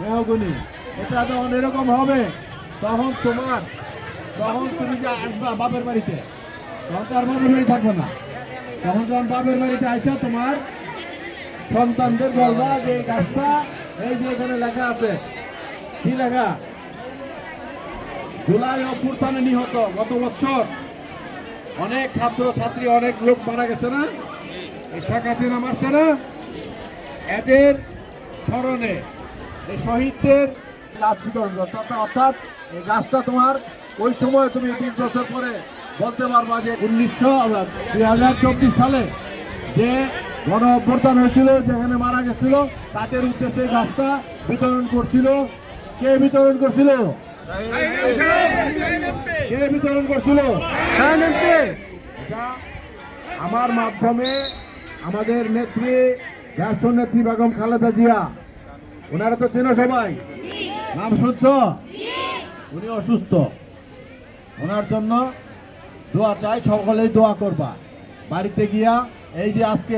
মেহগুনি, এটা যখন এরকম হবে, তখন তোমার, তখন তুমি যে আসবা বাপের বাড়িতে, তখন তো বাপের বাড়ি থাকবে না। তখন যখন বাপের বাড়িতে আসা তোমার সন্তানদের বলবা যে এই গাছটা, এই যে এখানে লেখা আছে, কি লেখা? জুলাই অভ্যুত্থানে নিহত গত বছর। অনেক ছাত্র ছাত্রী অনেক লোক মারা গেছে না? এই শেখ হাসিনা মারছে না? এদের স্মরণে এই শহীদদের লাশ বিতরণ করতে। অর্থাৎ এই গাছটা তোমার ওই সময় তুমি তিন বছর পরে বলতে পারবা যে উনিশশো দুই হাজার চব্বিশ সালে যে গণ অভ্যর্থন হয়েছিল যেখানে মারা গেছিল তাদের উদ্দেশ্যে গাছটা বিতরণ করছিল। কে বিতরণ করছিল? কে বিতরণ করছিল? আমার মাধ্যমে আমাদের নেত্রী রাষ্ট্র নেত্রী বেগম খালেদা জিয়া ওনারা তো চেনো সবাই। নাম শুনছ? উনি অসুস্থ। ওনার জন্য দোয়া চাই, সকলেই দোয়া করবা। বাড়িতে গিয়া এই যে আজকে